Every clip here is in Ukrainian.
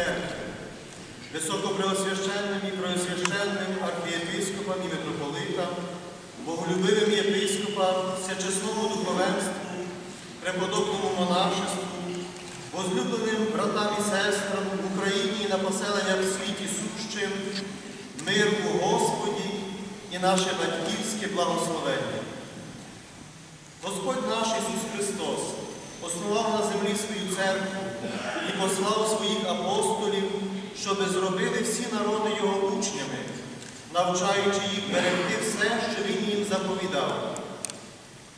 церкви, високопреосвященним і преосвященним архієпископам і митрополитам, боголюбивим єпископам, всечесному духовенству, преподобному монашеству, возлюбленим братам і сестрам в Україні і на поселеннях в світі сущим, мир у Господі і наше батьківське благословення. Господь наш Ісус Христос основав на землі свою церкву і послав своїх апостолів, щоби зробили всі народи Його учнями, навчаючи їх берегти все, що Він їм заповідав.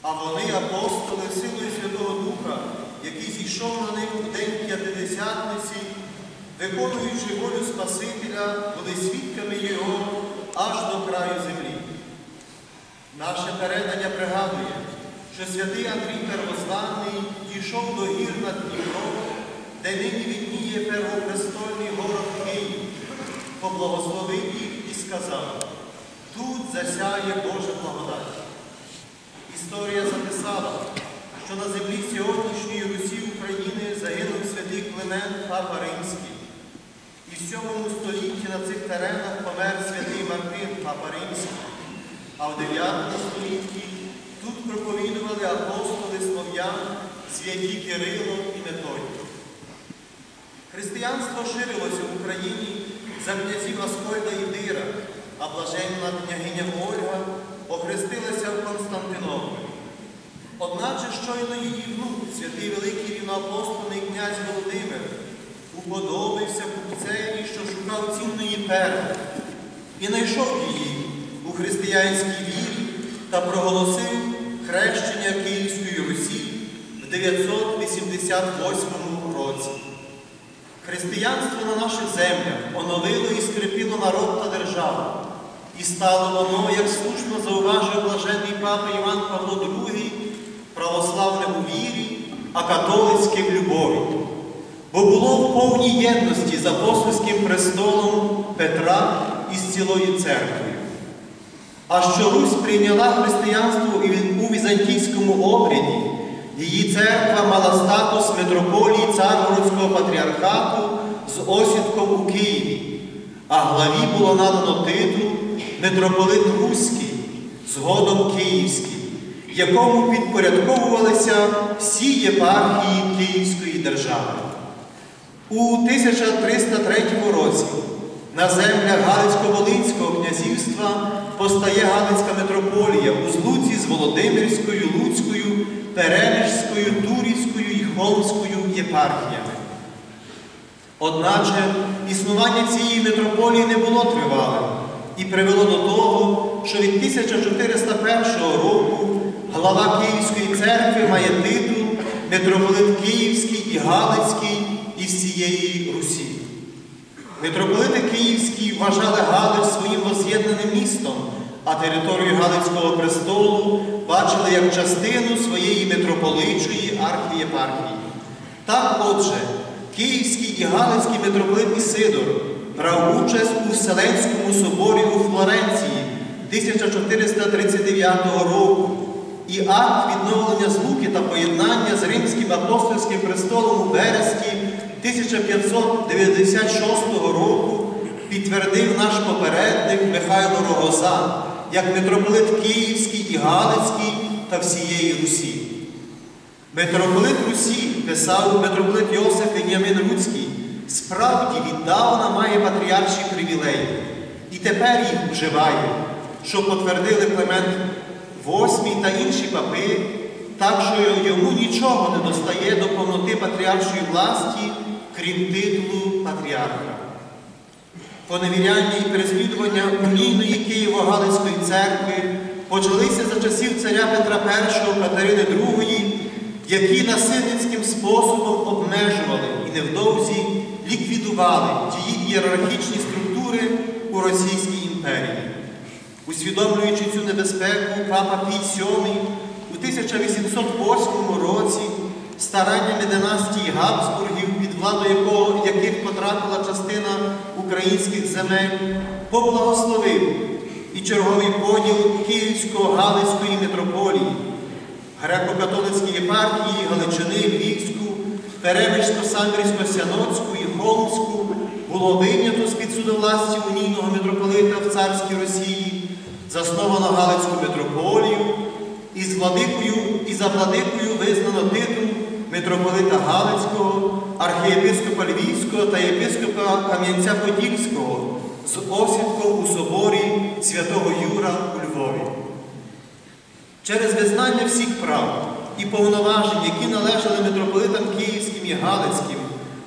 А вони, апостоли, силою Святого Духа, який зійшов на них у день П'ятидесятниці, виконуючи волю Спасителя, були свідками Його аж до краю землі. Наше передання пригадує, що святий Андрій Первозваний дійшов до гір над Дніпром, де нині відніє первопрестольний город Київ, поблагословив їх і сказав, тут засяє Божа благодать. Історія записала, що на землі сьогоднішньої Русі України загинув святий Климент Папа Римський. І в 7 столітті на цих теренах помер святий Мартин Папа Римський, а в 9 столітті тут проповідували апостоли слов'ян, святі Кирило і Методій. Християнство ширилося в Україні за князів Аскольда і Дира, а блаженна княгиня Ольга охрестилася в Константинополі. Одначе щойно її внук, святий великий рівноапостольний князь Володимир, уподобився купцеві, що шукав цінної перли, і знайшов її у християнській вірі та проголосив хрещення Київської Русі в 988 році. Християнство на наших землях оновило і скріпило народ та державу. І стало воно, як слушно зауважив блаженний папа Іван Павло II, православне у вірі, а католицьке в любові. Бо було в повній єдності з апостольським престолом Петра і з цілою церквою. А що Русь прийняла християнство у візантійському обряді, її церква мала статус митрополії Царгородського патріархату з осідком у Києві, а главі було надано титул митрополит Руський, згодом Київський, якому підпорядковувалися всі єпархії Київської держави. У 1303 році на землях Галицько-Волинського князівства постає Галицька митрополія у злуці з Володимирською, Луцькою, Переміжською, Турівською і Холмською єпархіями. Одначе існування цієї митрополії не було тривалим і привело до того, що від 1401 року глава Київської церкви має титул митрополит Київський і Галицький із всієї Русі. Митрополити Київські вважали Галич своїм воз'єднаним містом, а територію Галицького престолу бачили як частину своєї митрополичої архієпархії. Так, отже, Київський і Галицький митрополит Ісидор брав участь у Вселенському соборі у Флоренції 1439 року і акт відновлення злуки та поєднання з Римським апостольським престолом у Бересті 1596 року підтвердив наш попередник Михайло Рогоза як митрополит Київський і Галицький та всієї Русі. Митрополит Русі, писав митрополит Йосиф Веніамин Руцький, справді віддавна має патріарші привілеї і тепер їх вживає, що потвердили Клемент VIII та інші папи, так що йому нічого не достає до повноти патріаршої власті, крім титулу патріарха. Поневіряння і переслідування унійної Києво-Галицької церкви почалися за часів царя Петра І Катерини II, які насильницьким способом обмежували і невдовзі ліквідували ті ієрархічні структури у Російській імперії. Усвідомлюючи цю небезпеку, папа Пій VII у 1808 році стараннями династії Габсбургів, під владу якого, яких потрапила частина українських земель, поблагословив і черговий поділ Київсько-Галицької митрополії, греко-католицькій єпархії, Галичини, Львівську, Перемишсько-Самбірсько-Сянотську і Комську було вийнято з-під судовласті унійного митрополита в царській Росії, засновано Галицьку митрополію, і за владикою визнано титул митрополита Галицького, архієпископа Львівського та єпископа Кам'янця-Подільського з осідком у соборі святого Юра у Львові. Через визнання всіх прав і повноважень, які належали митрополитам Київським і Галицьким,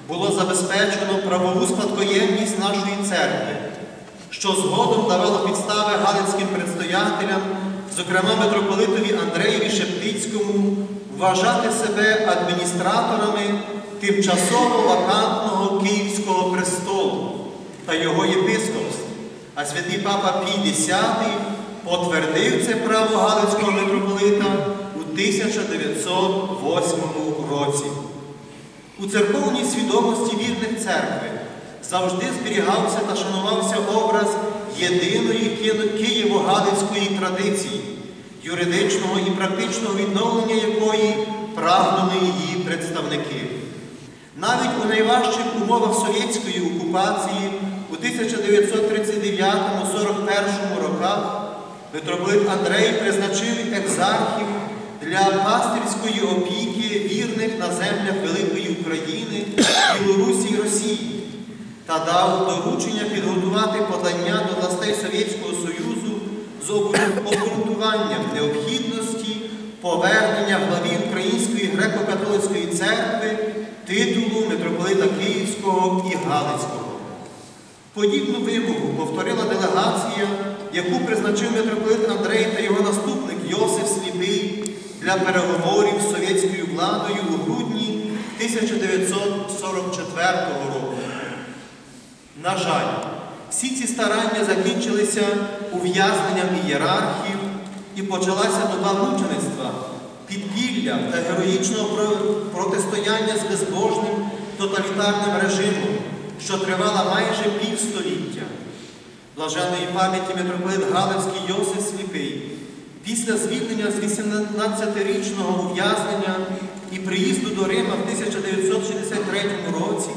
було забезпечено правову спадкоємність нашої церкви, що згодом давало підстави галицьким предстоятелям, зокрема митрополитові Андреєві Шептицькому, вважати себе адміністраторами тимчасово вакантного Київського престолу та його єпископств. А святий папа Пій X потвердив це право Галицького митрополита у 1908 році. У церковній свідомості вірних церкви завжди зберігався та шанувався образ єдиної Києво-Галицької традиції, юридичного і практичного відновлення якої прагнули її представники. Навіть у найважчих умовах совєтської окупації у 1939-41 роках митрополит Андрей призначив екзархів для пастирської опіки вірних на землях Великої України, Білорусі і Росії та дав доручення підготувати подання до властей Совєтського Союзу з обґрунтуванням необхідності повернення главі Української греко-католицької церкви титулу митрополита Київського і Галицького. Подібну вимогу повторила делегація, яку призначив митрополит Андрей та його наступник Йосиф Сліпий для переговорів з совєтською владою у грудні 1944 року. На жаль, всі ці старання закінчилися ув'язненням ієрархів і почалася доба мучеництва, підпілля та героїчного протистояння з безбожним тоталітарним режимом, що тривала майже півстоліття. Блаженої пам'яті митрополит Галицький Йосиф Сліпий після звільнення з 18-річного ув'язнення і приїзду до Рима в 1963 році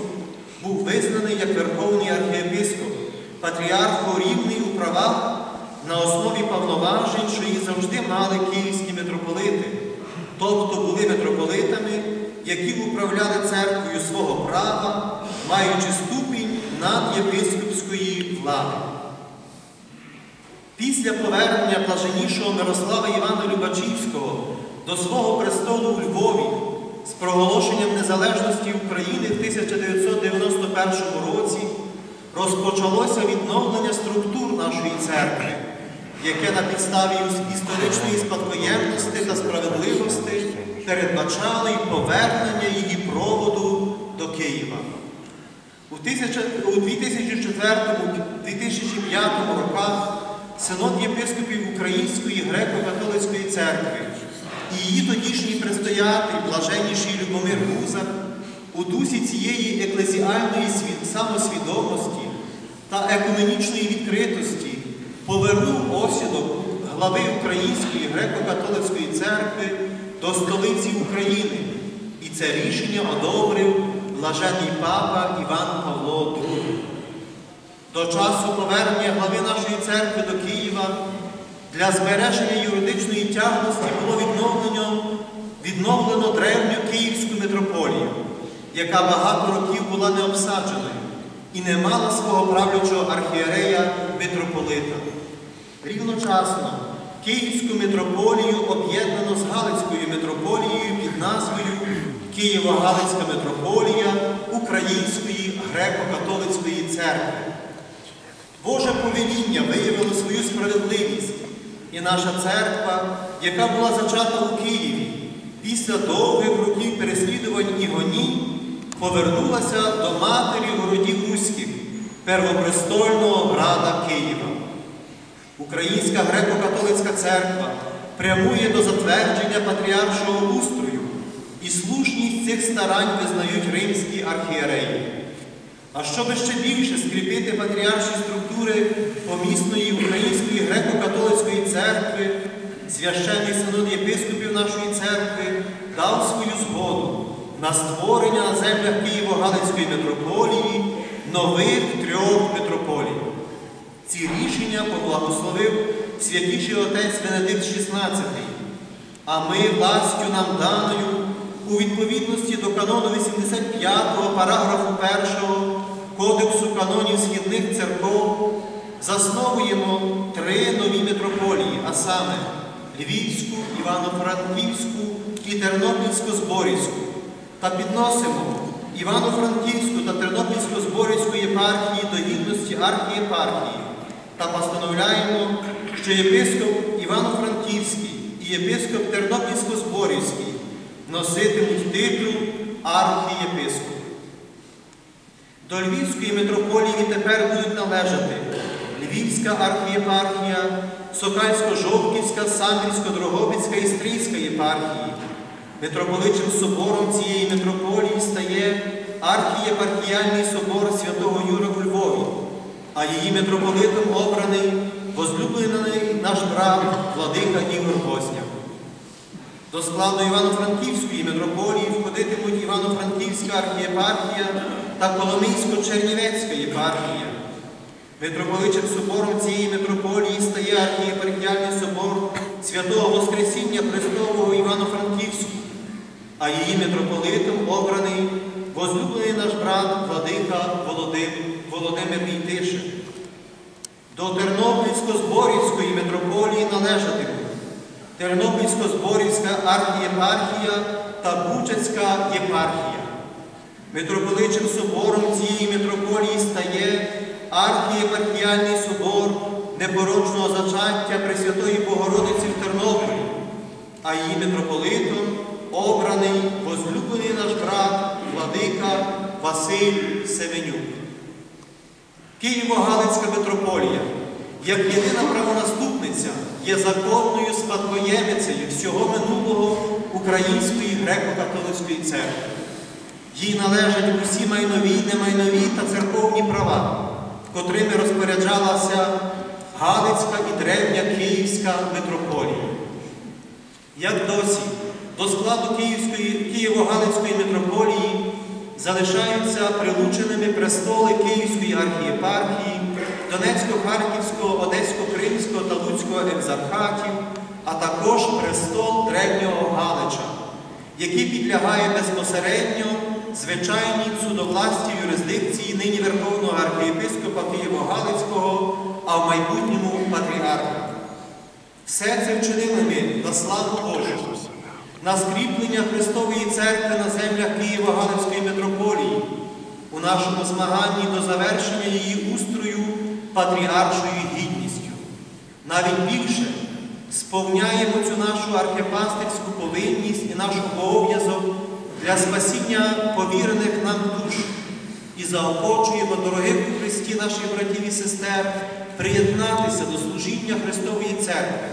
був визнаний як Верховний архієпископ, патріарх рівний у правах на основі повноважень, що їх завжди мали київські митрополити, тобто були митрополитами, які управляли церквою свого права, маючи ступінь надєпископської влади. Після повернення блаженнішого Мирослава Івана Любачівського до свого престолу у Львові з проголошенням незалежності України в 1991 році розпочалося відновлення структур нашої церкви, яке на підставі історичної спадкоємності та справедливості передбачало і повернення її проводу до Києва. У 2004-2005 роках Синод єпископів Української греко-католицької церкви і її тодішній предстоятель, блаженніший Любомир Гузар, у дусі цієї еклезіальної самосвідомості та екуменічної відкритості повернув осідок глави Української греко-католицької церкви до столиці України. І це рішення одобрив блажений папа Іван Павло II. До часу повернення глави нашої церкви до Києва для збереження юридичної тягності було відновлено, відновлено древню Київську митрополію, яка багато років була необсадженою і не мала свого правлячого архієрея митрополита. Рівночасно Київську митрополію об'єднано з Галицькою митрополією під назвою Києво-Галицька митрополія Української греко-католицької церкви. Боже повеління виявило свою справедливість, і наша церква, яка була зачата у Києві, після довгих років переслідувань повернулася до матері городів Руських, первопрестольного града Києва. Українська греко-католицька церква прямує до затвердження патріаршого устрою, і слушність цих старань визнають римські архієреї. А щоб ще більше скріпити патріарші структури помісної Української греко-католицької церкви, священний синод єпископів нашої церкви дав свою згоду на створення на землях Києво-Галицької митрополії нових трьох митрополій. Ці рішення поблагословив святіший отець Венедикт XVI, а ми властю нам даною у відповідності до канону 85 параграфу 1 Кодексу канонів східних церков засновуємо три нові митрополії, а саме Львівську, Івано-Франківську і Тернопільсько-Зборівську та підносимо Івано-Франківську та Тернопільсько-Зборівську єпархії до гідності архієпархії та постановляємо, що єпископ Івано-Франківський і єпископ Тернопільсько-Зборівський носитимуть титул архієпископ. До Львівської митрополії тепер будуть належати Львівська архієпархія, Сокальсько-Жовківська, Самбірсько-Дрогобицька і Стрийська єпархії. Митрополичним собором цієї митрополії стає архієпархіальний собор святого Юра у Львові, а її митрополитом обраний возлюблений наш брат Владика Ігор Возняк. До складу Івано-Франківської митрополії входитимуть Івано-Франківська архієпархія та Коломийсько-Чернівецька єпархія. Митрополичним собором цієї митрополії стає архієпархіальний собор святого Воскресіння Христового Івано-Франківську, а її митрополитом обраний возлюблений наш брат Владика Володим, Володимир Війтишин. До Тернопільсько-Зборівської митрополії належатимуть Тернопільсько-Зборівська архієпархія та Бучацька єпархія. Митрополичним собором цієї митрополії стає архієпархіальний собор непорочного зачаття Пресвятої Богородиці в Тернополі, а її митрополитом обраний возлюблений наш брат Владика Василь Севенюк. Києво-Галицька митрополія, як єдина правонаступниця, є законною спадкоємицею всього минулого Української греко-католицької церкви. Їй належать усі майнові, немайнові та церковні права, котрими розпоряджалася Галицька і древня Київська митрополія. Як досі, до складу Києво-Галицької митрополії залишаються прилученими престоли Київської архієпархії, Донецько-Харківського, Одесько-Кримського та Луцького екзархатів, а також престол древнього Галича, який підлягає безпосередньо звичайній судовласті юрисдикції нині Верховного архієпископа Києво-Галицького, а в майбутньому патріарха. Все це вчинили ми на славу Божу, на скріплення Христової церкви на землях Києво-Галицької митрополії, у нашому змаганні до завершення її устрою патріаршою гідністю. Навіть більше сповняємо цю нашу архіпастирську повинність і наш обов'язок для спасіння повірених нам душ і заохочуємо дорогих у Христі наших братів і сестер приєднатися до служіння Христової Церкви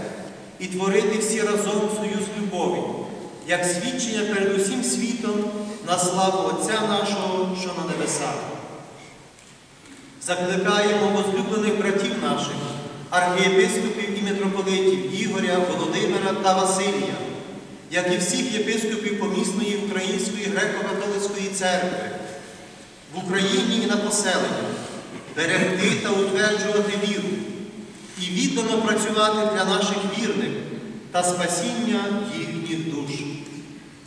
і творити всі разом союз любові, як свідчення перед усім світом на славу Отця нашого, що на небесах. Закликаємо возлюблених братів наших, архієпископів і митрополитів Ігоря, Володимира та Василія, як і всіх єпископів помісної Української греко-католицької церкви, в Україні і на поселенні, берегти та утверджувати віру і віддано працювати для наших вірних та спасіння їхніх душ.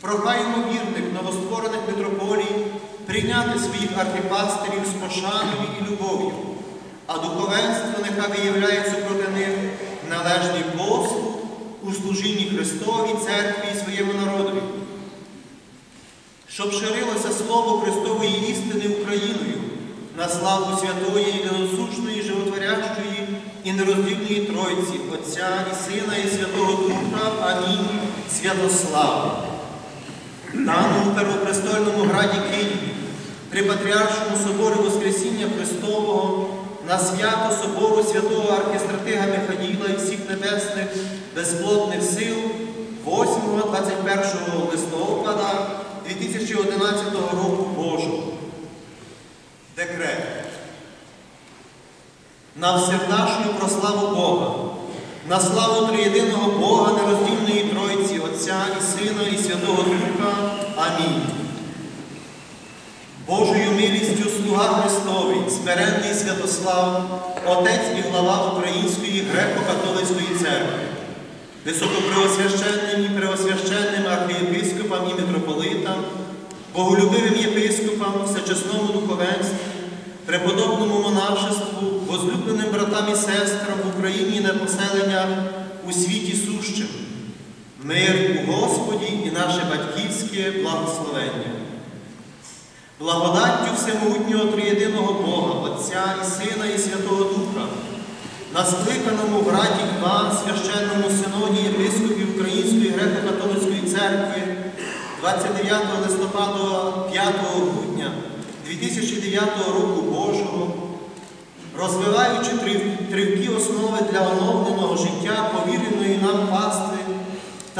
Прохаємо вірних новостворених митрополій прийняти своїх архіпастерів з пошаною і любов'ю, а духовенство нехай виявляє супроти них належний послуг у служінні Христовій церкві і своєму народові, щоб ширилося слово Христової істини Україною на славу святої, єдиносушної, животворящої і нероздільної Тройці, Отця і Сина, і Святого Духа. Амінь. Святослава. Даному первопрестольному граді Києві, при Патріаршому соборі Воскресіння Христового, на свято Собору святого архістратига Михаїла і всіх небесних безплотних сил 8-21 листопада 2011 року Божого. Декрет. На всевдашню прославу Бога, на славу триєдиного Бога, нероздільної Тройці, Отця і Сина, і Святого Духа. Амінь. Божою милістю слуга Христовий, смиренний Святослав, отець і глава Української греко-католицької церкви, високопреосвященним і преосвященним архієпископам і митрополитам, боголюбивим єпископам, всечесному духовенству, преподобному монашеству, возлюбленим братам і сестрам в Україні і на поселеннях у світі сущим. Мир у Господі і наше батьківське благословення. Благодаттю всемогутнього триєдиного Бога, Отця і Сина і Святого Духа, на скликаному в Раді Іван, священному синоді єпископів Української греко-католицької церкви 29 листопада 5 грудня 2009 року Божого, розвиваючи тривкі основи для оновленого життя повіреної нам пастви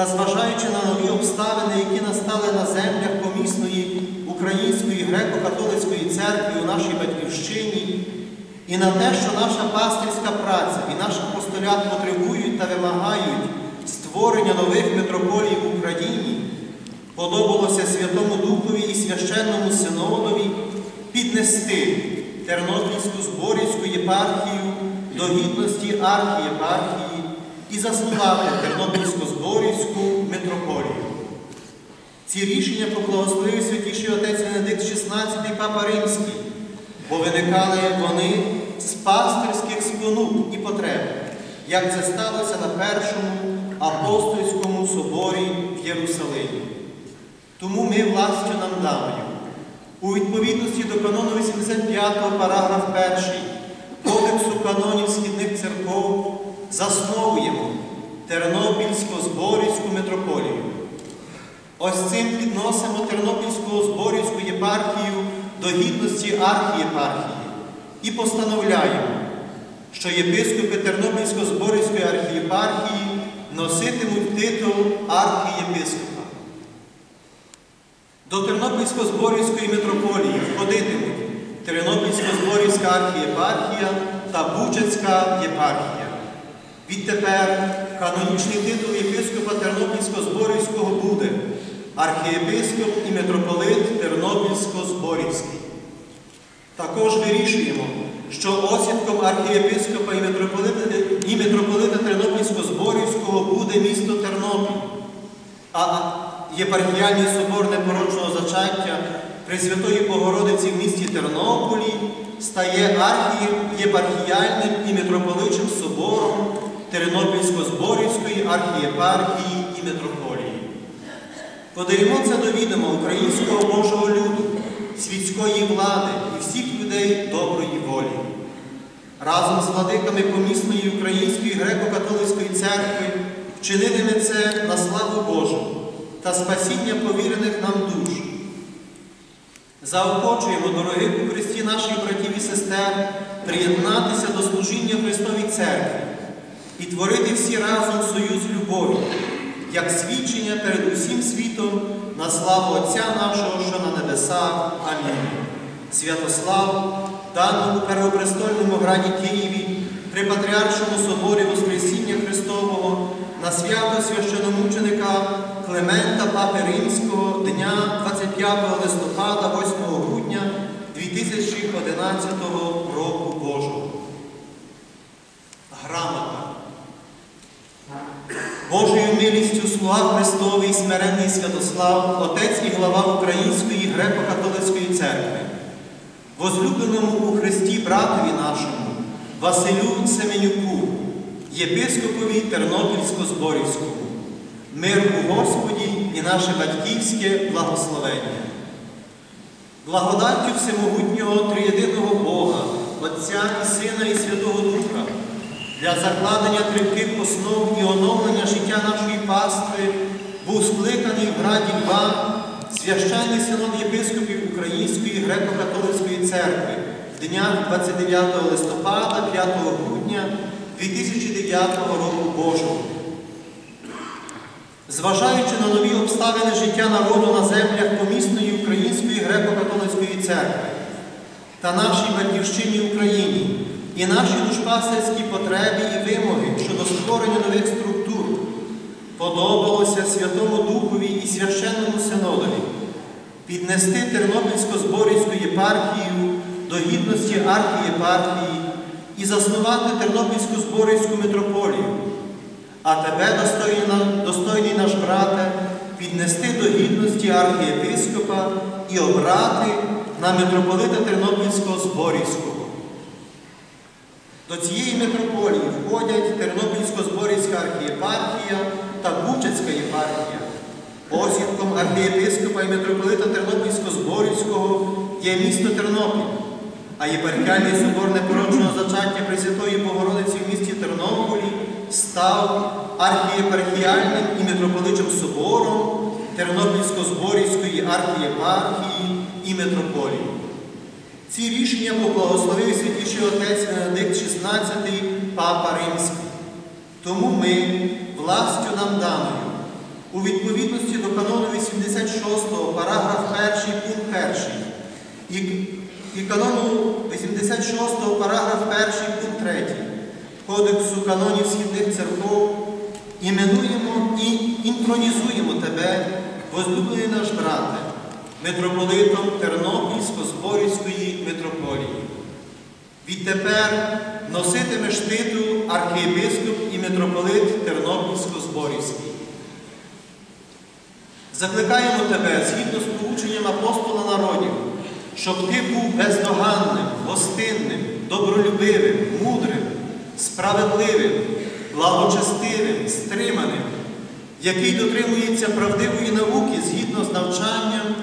та зважаючи на нові обставини, які настали на землях помісної Української греко-католицької церкви у нашій батьківщині, і на те, що наша пастирська праця і наш апостолят потребують та вимагають створення нових митрополій в Україні, подобалося Святому Духові і священному синодові піднести Тернопільську зборівську єпархію до гідності архієпархії і заснувати Тернопільсько-зборівську митрополію. Ці рішення поблагословив святіший отець Венедикт XVI Папа Римський, бо виникали вони з пастирських спонук і потреб, як це сталося на першому апостольському соборі в Єрусалимі. Тому ми властю нам даною, у відповідності до канону 85 параграф 1 Кодексу канонів східних церков засновуємо Тернопільсько-Зборівську митрополію. Ось цим підносимо Тернопільську зборівську єпархію до гідності архієпархії і постановляємо, що єпископи Тернопільсько-зборівської архієпархії носитимуть титул архієпископа. До Тернопільсько-зборівської митрополії входитимуть Тернопільсько-зборівська архієпархія та Бучацька єпархія. Відтепер канонічний титул єпископа Тернопільсько-Зборівського буде архієпископ і митрополит Тернопільсько-Зборівський. Також вирішуємо, що осідком архієпископа і митрополита, Тернопільсько-Зборівського буде місто Тернопіль, а єпархіальний собор непорочного зачаття Пресвятої Богородиці в місті Тернополі стає архієпархіальним і митрополичим собором Тернопільсько-Зборівської архієпархії і митрополії. Подаємо це до відома українського Божого люду, світської влади і всіх людей доброї волі. Разом з владиками помісної Української греко-католицької церкви вчинитиме це на славу Божу та спасіння повірених нам душ. Заохочуємо, дорогих у Христі наших братів і сестер, приєднатися до служіння Христовій церкві і творити всі разом союз любові, як свідчення перед усім світом на славу Отця нашого, що на небесах. Амінь. Святослав, даному Первопрестольному граді Києві, при Патріаршому соборі Воскресіння Христового, на свято священомученика Клемента Папи Римського дня 25 листопада, 8 грудня 2011 року Божого. Грамота. Божою милістю слуга Христовий смиренний Святослав, отець і глава Української греко-католицької церкви, возлюбленому у Христі братові нашому, Василю Семенюку, єпископові Тернопільсько-Зборівському, мир у Господі і наше батьківське благословення. Благодаттю всемогутнього триєдиного Бога, Отця і Сина і Святого Духа, для закладення тривких основ і оновлення життя нашої пастви був скликаний в Граді Льва священний синод єпископів Української греко-католицької церкви дня 29 листопада 5 грудня 2009 року Божого. Зважаючи на нові обставини життя народу на землях помісної Української греко-католицької церкви та нашій батьківщині Україні і наші душпастерські потреби і вимоги щодо створення нових структур, подобалося Святому Духові і священному синодові піднести Тернопільсько-Зборівську єпархію до гідності архієпархії і заснувати Тернопільську Зборівську митрополію. А тебе, достойний, наш брате, піднести до гідності архієпископа і обрати на митрополита Тернопільського Зборівського. До цієї митрополії входять Тернопільсько-Зборівська архієпархія та Бучацька єпархія. Осідком архієпископа і митрополита Тернопільсько-Зборівського є місто Тернопіль, а єпархіальний собор непорочного зачаття Пресвятої Богородиці в місті Тернополі став архієпархіальним і митрополичим собором Тернопільсько-Зборівської архієпархії і митрополії. Ці рішення поблагословив святіший отець Венедикт XVI, Папа Римський. Тому ми, властю нам даною, у відповідності до канону 86, параграф 1, пункт 1 і, канону 86, параграф 1, пункт 3 Кодексу канонів східних церков іменуємо і інтронізуємо тебе, возлюблений наш брате, митрополитом Тернопільсько-Зборівської митрополії. Відтепер носитимеш титул архієпископ і митрополит Тернопільсько-Зборівський. Закликаємо тебе згідно з поученням апостола народів, щоб ти був бездоганним, гостинним, добролюбивим, мудрим, справедливим, благочестивим, стриманим, який дотримується правдивої науки згідно з навчанням,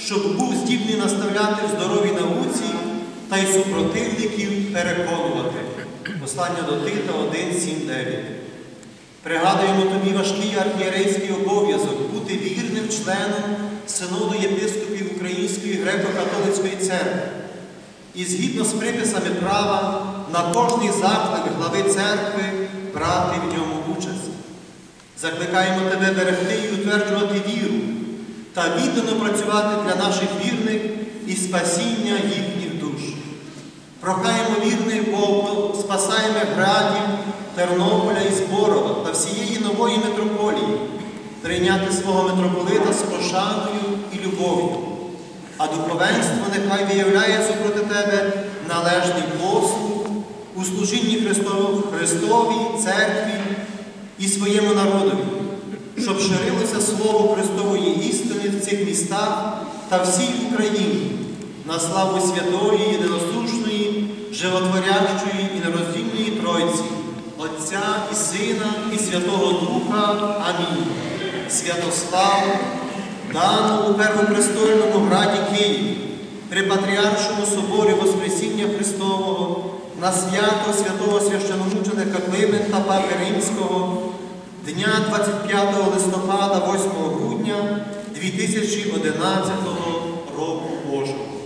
щоб був здібний наставляти в здоровій науці та й супротивників переконувати. Послання до Тита 1, 7, 9. Пригадуємо тобі важкий архієрейський обов'язок бути вірним членом Синоду єпископів Української греко-католицької церкви і згідно з приписами права на кожний заклик глави церкви брати в ньому участь. Закликаємо тебе берегти і утверджувати віру та віддано працювати для наших вірних і спасіння їхніх душ. Прохаємо вірних Богу, спасаємо градів, Тернополя і Зборова та всієї нової митрополії прийняти свого митрополита з пошаною і любов'ю, а духовенство нехай виявляє супроти тебе належний послуг у служінні Христову, Христовій церкві і своєму народові, щоб ширилося слово Христової істини в цих містах та всій Україні на славу святої, єдиносушної, животворящої і нероздільної Тройці, Отця і Сина, і Святого Духа. Амінь. Святославу, дану у Первопрестольному граді Києві, при Патріаршому соборі Воскресіння Христового, на свято святого священомученика Климента Папи Римського, дня 25 листопада, 8 грудня 2011 року Божого.